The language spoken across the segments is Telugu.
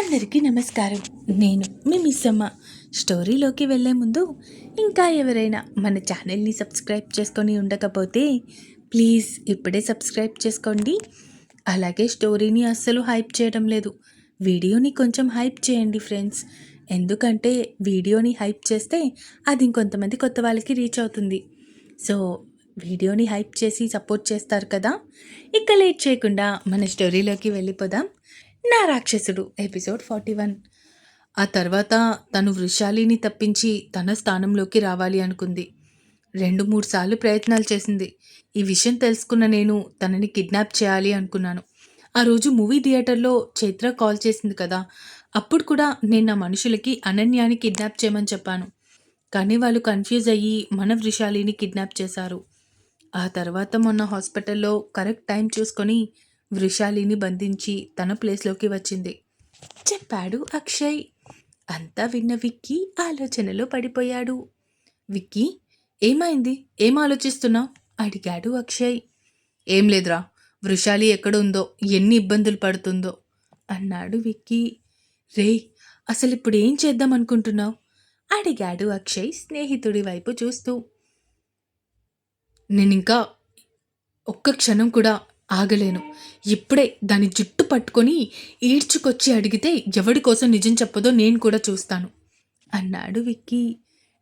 అందరికీ నమస్కారం. నేను మీ మిస్సమ్మ. స్టోరీలోకి వెళ్ళే ముందు ఇంకా ఎవరైనా మన ఛానల్ని సబ్స్క్రైబ్ చేసుకొని ఉండకపోతే ప్లీజ్ ఇప్పుడే సబ్స్క్రైబ్ చేసుకోండి. అలాగే స్టోరీని అస్సలు హైప్ చేయడం లేదు. వీడియోని కొంచెం హైప్ చేయండి ఫ్రెండ్స్. ఎందుకంటే వీడియోని హైప్ చేస్తే అది ఇంకొంతమంది కొత్త వాళ్ళకి రీచ్ అవుతుంది. సో వీడియోని హైప్ చేసి సపోర్ట్ చేస్తారు కదా? ఇక లేట్ చేయకుండా మన స్టోరీలోకి వెళ్ళిపోదాం. నా రాక్షసుడు. Episode forty one. ఆ తర్వాత తను వృషాలిని తప్పించి తన స్థానంలోకి రావాలి అనుకుంది. రెండు మూడు సార్లు ప్రయత్నాలు చేసింది. ఈ విషయం తెలుసుకున్న నేను తనని కిడ్నాప్ చేయాలి అనుకున్నాను. ఆ రోజు మూవీ థియేటర్లో చైత్ర కాల్ చేసింది కదా. అప్పుడు కూడా నేను నా మనుషులకి అనన్యాని కిడ్నాప్ చేయమని చెప్పాను. కానీ వాళ్ళు కన్ఫ్యూజ్ అయ్యి మన వృషాలిని కిడ్నాప్ చేశారు. ఆ తర్వాత మొన్న హాస్పిటల్లో కరెక్ట్ టైం చూసుకొని వృషాలిని బంధించి తన ప్లేస్లోకి వచ్చింది. చెప్పాడు అక్షయ్. అంతా విన్న విక్కీ ఆలోచనలో పడిపోయాడు. విక్కీ ఏమైంది? ఏం ఆలోచిస్తున్నావు? అడిగాడు అక్షయ్. ఏం లేదురా వృషాలి ఎక్కడ ఉందో ఎన్ని ఇబ్బందులు పడుతుందో అన్నాడు విక్కీ. రే అసలు ఇప్పుడు ఏం చేద్దాం అనుకుంటున్నావు? అడిగాడు అక్షయ్ స్నేహితుడి వైపు చూస్తూ. నేనింకా ఒక్క క్షణం కూడా ఆగలేను. ఇప్పుడే దాని జుట్టు పట్టుకొని ఈడ్చుకొచ్చి అడిగితే ఎవడి కోసం నిజం చెప్పదో నేను కూడా చూస్తాను. అన్నాడు విక్కీ.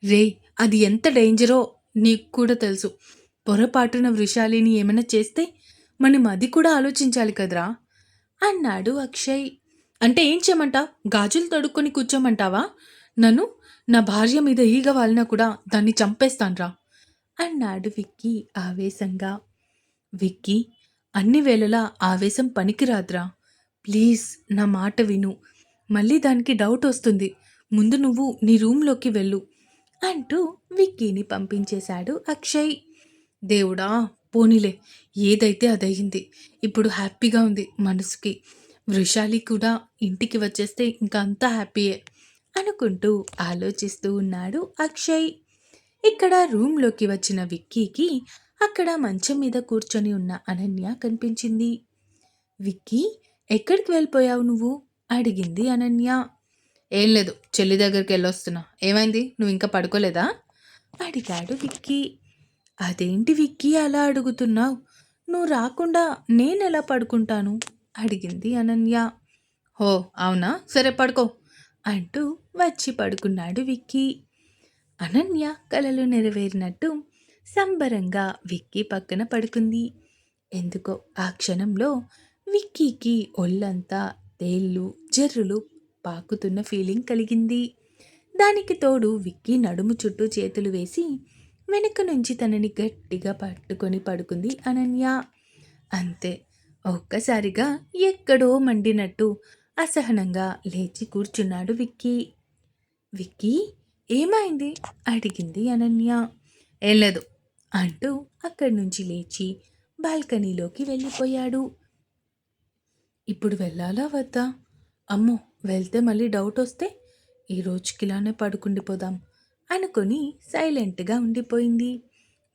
రే అది ఎంత డేంజరో నీకు కూడా తెలుసు. పొరపాటున వృషాలిని ఏమైనా చేస్తే మనం అది కూడా ఆలోచించాలి కదరా? అన్నాడు అక్షయ్. అంటే ఏం చేయమంటా గాజులు తడుక్కొని కూర్చోమంటావా? నన్ను నా భార్య మీద ఈగ వాలినా కూడా దాన్ని చంపేస్తాన్రా. అన్నాడు విక్కీ ఆవేశంగా. విక్కీ అన్ని వేళలా ఆవేశం పనికిరాదురా. ప్లీజ్ నా మాట విను. మళ్ళీ దానికి డౌట్ వస్తుంది. ముందు నువ్వు నీ రూమ్లోకి వెళ్ళు అంటూ విక్కీని పంపించేశాడు అక్షయ్. దేవుడా పోనీలే ఏదైతే అదయ్యింది. ఇప్పుడు హ్యాపీగా ఉంది మనసుకి. వృషాలి కూడా ఇంటికి వచ్చేస్తే ఇంకా అంతా హ్యాపీయే అనుకుంటూ ఆలోచిస్తూ ఉన్నాడు అక్షయ్. ఇక్కడ రూమ్లోకి వచ్చిన విక్కీకి అక్కడ మంచం మీద కూర్చొని ఉన్న అనన్య కనిపించింది. విక్కీ ఎక్కడికి వెళ్ళిపోయావు నువ్వు? అడిగింది అనన్య. ఏం లేదు చెల్లి దగ్గరికి వెళ్ళొస్తున్నా. ఏమైంది? నువ్వు ఇంకా పడుకోలేదా? అడిగాడు విక్కీ. అదేంటి విక్కీ అలా అడుగుతున్నావు? నువ్వు రాకుండా నేనెలా పడుకుంటాను? అడిగింది అనన్య. హో అవునా? సరే పడుకో. అంటూ వచ్చి పడుకున్నాడు విక్కీ. అనన్య కలలు నెరవేరినట్టు సంబరంగా విక్కీ పక్కన పడుకుంది. ఎందుకో ఆ క్షణంలో విక్కీకి ఒళ్ళంతా తేళ్ళు జర్రులు పాకుతున్న ఫీలింగ్ కలిగింది. దానికి తోడు విక్కీ నడుము చుట్టూ చేతులు వేసి వెనుక నుంచి తనని గట్టిగా పట్టుకొని పడుకుంది అనన్య. అంతే ఒక్కసారిగా ఎక్కడో మండినట్టు అసహనంగా లేచి కూర్చున్నాడు విక్కీ. విక్కీ ఏమైంది? అడిగింది అనన్య. ఏం లేదు అంటూ అక్కడి నుంచి లేచి బాల్కనీలోకి వెళ్ళిపోయాడు. ఇప్పుడు వెళ్ళాలా వద్దా? అమ్మో వెళ్తే మళ్ళీ డౌట్ వస్తే ఈ రోజుకి ఇలానే పడుకుండిపోదాం అనుకొని సైలెంట్గా ఉండిపోయింది.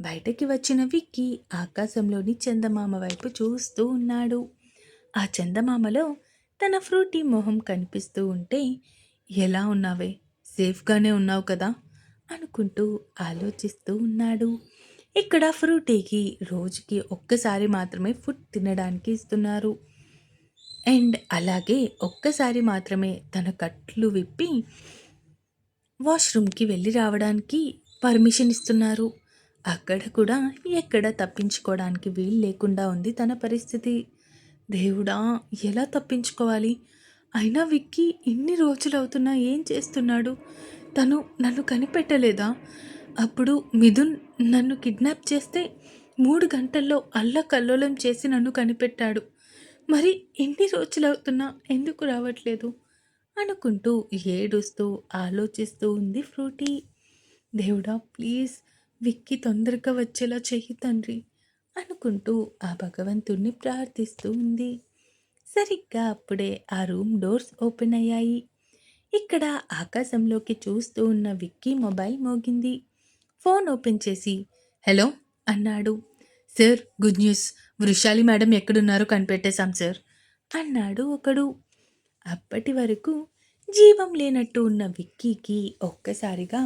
బయటకి వచ్చిన విక్కి ఆకాశంలోని చందమామ వైపు చూస్తూ ఉన్నాడు. ఆ చందమామలో తన ఫ్రూటీ మొహం కనిపిస్తూ ఉంటే ఎలా ఉన్నావే? సేఫ్గానే ఉన్నావు కదా? అనుకుంటూ ఆలోచిస్తూ ఉన్నాడు. ఇక్కడ ఫ్రూటీకి రోజుకి ఒక్కసారి మాత్రమే ఫుడ్ తినడానికి ఇస్తున్నారు. అండ్ అలాగే ఒక్కసారి మాత్రమే తన కట్లు విప్పి వాష్రూమ్కి వెళ్ళి రావడానికి పర్మిషన్ ఇస్తున్నారు. అక్కడ కూడా ఎక్కడ తప్పించుకోవడానికి వీలు లేకుండా ఉంది తన పరిస్థితి. దేవుడా ఎలా తప్పించుకోవాలి? అయినా విక్కీ ఇన్ని రోజులు అవుతున్నా ఏం చేస్తున్నాడు? తను నన్ను కనిపెట్టలేదా? అప్పుడు మిథున్ నన్ను కిడ్నాప్ చేస్తే మూడు గంటల్లో అల్లకల్లోలం చేసి నన్ను కనిపెట్టాడు. మరి ఎన్ని రోజులు అవుతున్నా ఎందుకు రావట్లేదు? అనుకుంటూ ఏడుస్తూ ఆలోచిస్తూ ఉంది ఫ్రూటీ. దేవుడా ప్లీజ్ విక్కి తొందరగా వచ్చేలా చెయ్యి తండ్రి అనుకుంటూ ఆ భగవంతుణ్ణి ప్రార్థిస్తూ ఉంది. సరిగ్గా అప్పుడే ఆ రూమ్ డోర్స్ ఓపెన్ అయ్యాయి. ఇక్కడ ఆకాశంలోకి చూస్తూ ఉన్న విక్కీ మొబైల్ మోగింది. ఫోన్ ఓపెన్ చేసి హలో అన్నాడు. Sir good news. Vrushali madam ఎక్కడున్నారో కనిపెట్టేశాం సార్ అన్నాడు ఒకడు. అప్పటి వరకు జీవం లేనట్టు ఉన్న విక్కీకి ఒక్కసారిగా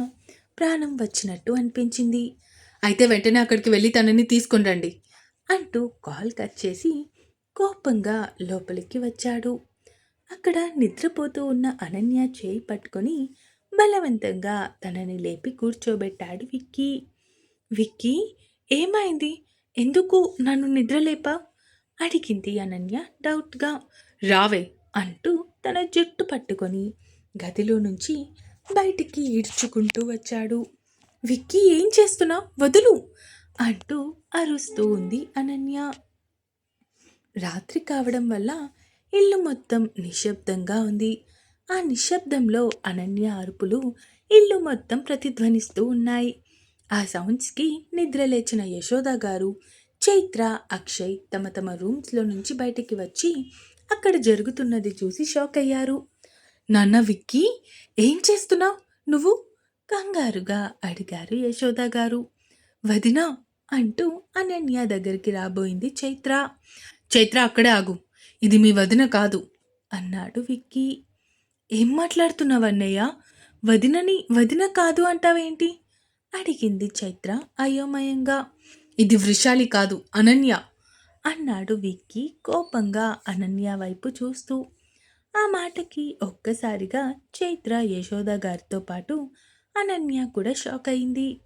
ప్రాణం వచ్చినట్టు అనిపించింది. అయితే వెంటనే అక్కడికి వెళ్ళి తనని తీసుకుని రండి అంటూ కాల్ కట్ చేసి కోపంగా లోపలికి వచ్చాడు. అక్కడ నిద్రపోతూ ఉన్న అనన్య చేయి పట్టుకొని బలవంతంగా తనని లేపి కూర్చోబెట్టాడు విక్కీ. విక్కీ ఏమైంది? ఎందుకు నన్ను నిద్రలేపా అడిగింది అనన్య డౌట్గా. రావే అంటూ తన జుట్టు పట్టుకొని గదిలో నుంచి బయటికి ఈడ్చుకుంటూ వచ్చాడు. విక్కీ ఏం చేస్తున్నావు? వదులు అంటూ అరుస్తూ ఉంది అనన్య. రాత్రి కావడం వల్ల ఇల్లు మొత్తం నిశ్శబ్దంగా ఉంది. ఆ నిశ్శబ్దంలో అనన్య అరుపులు ఇల్లు మొత్తం ప్రతిధ్వనిస్తూ ఉన్నాయి. ఆ సౌండ్స్కి నిద్రలేచిన యశోద గారు చైత్ర అక్షయ్ తమ తమ రూమ్స్లో నుంచి బయటికి వచ్చి అక్కడ జరుగుతున్నది చూసి షాక్ అయ్యారు. నాన్న విక్కీ ఏం చేస్తున్నావు? నువ్వు? కంగారుగా అడిగారు యశోద గారు. వదినా అంటూ అనన్య దగ్గరికి రాబోయింది చైత్ర. చైత్ర అక్కడే ఆగు. ఇది మీ వదిన కాదు అన్నాడు విక్కీ. ఏం మాట్లాడుతున్నావన్నయ్యా? వదినని వదిన కాదు అంటావేంటి? అడిగింది చైత్ర అయోమయంగా. ఇది వృషాలి కాదు అనన్య అన్నాడు విక్కీ కోపంగా అనన్య వైపు చూస్తూ. ఆ మాటకి ఒక్కసారిగా చైత్ర యశోద గారితో పాటు అనన్య కూడా షాక్ అయింది.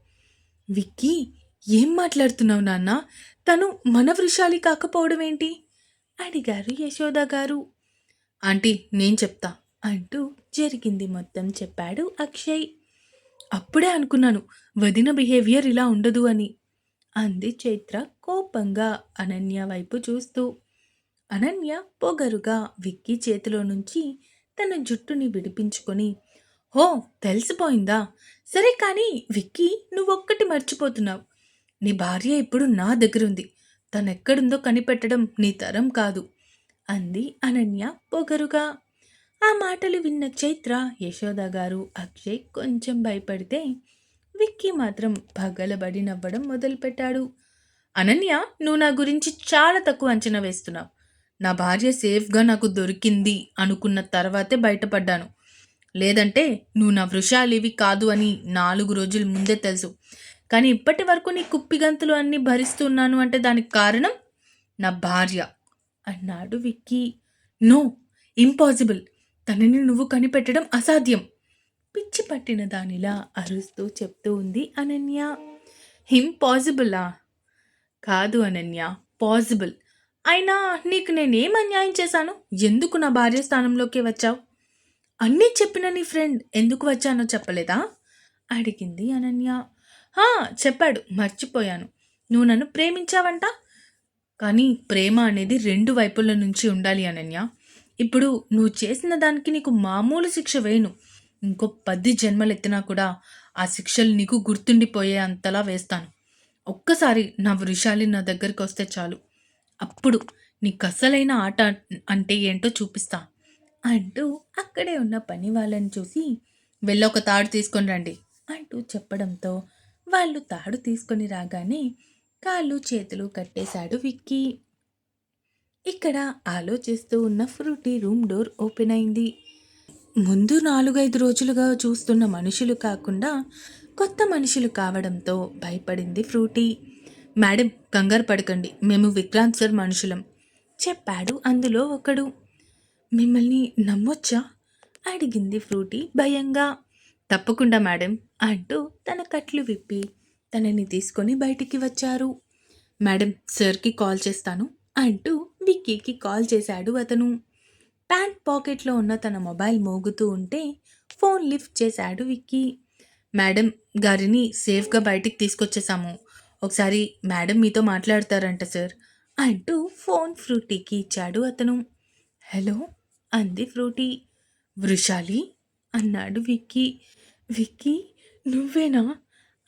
విక్కీ ఏం మాట్లాడుతున్నావు నాన్న? తను మన వృషాలి కాకపోవడం ఏంటి అడిగారు యశోద గారు. ఆంటీ నేను చెప్తా. అంటూ జరిగింది మొత్తం చెప్పాడు అక్షయ్. అప్పుడే అనుకున్నాను వదిన బిహేవియర్ ఇలా ఉండదు అని అంది చైత్ర కోపంగా అనన్య వైపు చూస్తూ. అనన్య పొగరుగా విక్కీ చేతిలో నుంచి తన జుట్టుని విడిపించుకొని హో తెలిసిపోయిందా? సరే కానీ విక్కీ నువ్వొక్కటి మర్చిపోతున్నావు. నీ భార్య ఇప్పుడు నా దగ్గరుంది. తనెక్కడుందో కనిపెట్టడం నీ తరం కాదు అంది అనన్య పొగరుగా. ఆ మాటలు విన్న చైత్ర యశోద గారు అక్షయ్ కొంచెం భయపడితే విక్కీ మాత్రం పగలబడి నవ్వడం మొదలుపెట్టాడు. అనన్య నువ్వు నా గురించి చాలా తక్కువ అంచనా వేస్తున్నావు. నా భార్య సేఫ్గా నాకు దొరికింది అనుకున్న తర్వాతే బయటపడ్డాను. లేదంటే నువ్వు నా వృషాలివి కాదు అని నాలుగు రోజుల ముందే తెలుసు. కానీ ఇప్పటి వరకు నీ కుప్పిగంతులు అన్నీ భరిస్తున్నాను అంటే దానికి కారణం నా భార్య అన్నాడు విక్కీ. No impossible. తనని నువ్వు కనిపెట్టడం అసాధ్యం. పిచ్చి పట్టిన దానిలా అరుస్తూ చెప్తూ ఉంది అనన్య. ఇంపాసిబులా కాదు అనన్య పాసిబుల్ అయినా నీకు నేనేం అన్యాయం చేశాను? ఎందుకు నా భార్య స్థానంలోకి వచ్చావు? అన్నీ చెప్పిన నీ ఫ్రెండ్ ఎందుకు వచ్చానో చెప్పలేదా? అడిగింది అనన్య. చెప్పాడు మర్చిపోయాను. నువ్వు నన్ను ప్రేమించావంట? కానీ ప్రేమ అనేది రెండు వైపుల నుంచి ఉండాలి అనన్య. ఇప్పుడు నువ్వు చేసిన దానికి నీకు మామూలు శిక్ష వేయను. ఇంకో పది జన్మలు ఎత్తినా కూడా ఆ శిక్షలు నీకు గుర్తుండిపోయే అంతలా వేస్తాను. ఒక్కసారి నా వృషాలి నా దగ్గరికి వస్తే చాలు. అప్పుడు నీకు అసలైన ఆట అంటే ఏంటో చూపిస్తా. అంటూ అక్కడే ఉన్న పని వాళ్ళని చూసి వెళ్ళొక తాడు తీసుకొని రండి అంటూ చెప్పడంతో వాళ్ళు తాడు తీసుకొని రాగానే కాళ్ళు చేతులు కట్టేశాడు విక్కీ. ఇక్కడ ఆలోచిస్తూ ఉన్న ఫ్రూటీ రూమ్ డోర్ ఓపెన్ అయింది. ముందు నాలుగైదు రోజులుగా చూస్తున్న మనుషులు కాకుండా కొత్త మనుషులు కావడంతో భయపడింది ఫ్రూటీ. మేడం కంగారు పడకండి. మేము విక్రాంత్ సార్ మనుషులం చెప్పాడు అందులో ఒకడు. మిమ్మల్ని నమ్మొచ్చా? అడిగింది ఫ్రూటీ భయంగా. తప్పకుండా మేడం అంటూ తన కట్లు విప్పి తనని తీసుకొని బయటికి వచ్చారు. మేడం సార్కి కాల్ చేస్తాను అంటూ విక్కీకి కాల్ చేశాడు అతను. ప్యాంట్ పాకెట్లో ఉన్న తన మొబైల్ మోగుతూ ఉంటే ఫోన్ లిఫ్ట్ చేశాడు విక్కీ. మేడం గారిని సేఫ్గా బయటికి తీసుకొచ్చేసాము. ఒకసారి మేడం మీతో మాట్లాడతారంట సార్ అంటూ ఫోన్ ఫ్రూటీకి ఇచ్చాడు అతను. హలో? అంది ఫ్రూటీ. వృషాలి? అన్నాడు విక్కీ. విక్కీ నువ్వేనా?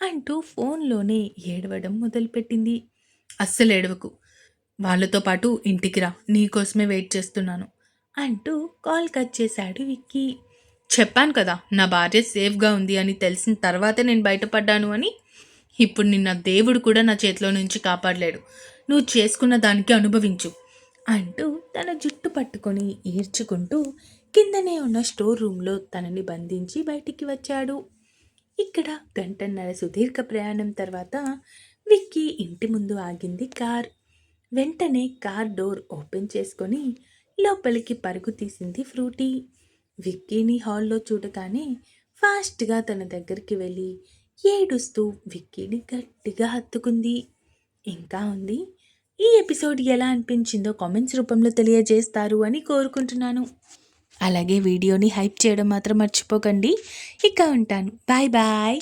అంటూ ఫోన్లోనే ఏడవడం మొదలుపెట్టింది. అస్సలు ఏడవకు వాళ్ళతో పాటు ఇంటికి రా నీకోసమే వెయిట్ చేస్తున్నాను అంటూ కాల్ కట్ చేశాడు విక్కీ. చెప్పాను కదా నా భార్య సేఫ్గా ఉంది అని తెలిసిన తర్వాతే నేను బయటపడ్డాను అని. ఇప్పుడు నిన్న దేవుడు కూడా నా చేతిలో నుంచి కాపాడలేడు. నువ్వు చేసుకున్న దానికి అనుభవించు అంటూ తన జుట్టు పట్టుకొని ఈడ్చుకుంటూ కిందనే ఉన్న స్టోర్ రూమ్లో తనని బంధించి బయటికి వచ్చాడు. ఇక్కడ గంటన్నర సుదీర్ఘ ప్రయాణం తర్వాత విక్కీ ఇంటి ముందు ఆగింది కార్. వెంటనే కార్ డోర్ ఓపెన్ చేసుకొని లోపలికి పరుగు తీసింది ఫ్రూటీ. విక్కీని హాల్లో చూడగానే ఫాస్ట్గా తన దగ్గరికి వెళ్ళి ఏడుస్తూ విక్కీని గట్టిగా హత్తుకుంది. ఇంకా ఉంది? ఈ ఎపిసోడ్ ఎలా అనిపించిందో కామెంట్స్ రూపంలో తెలియజేస్తారు అని కోరుకుంటున్నాను. అలాగే వీడియోని హైప్ చేయడం మాత్రం మర్చిపోకండి. ఇక ఉంటాను. Bye bye.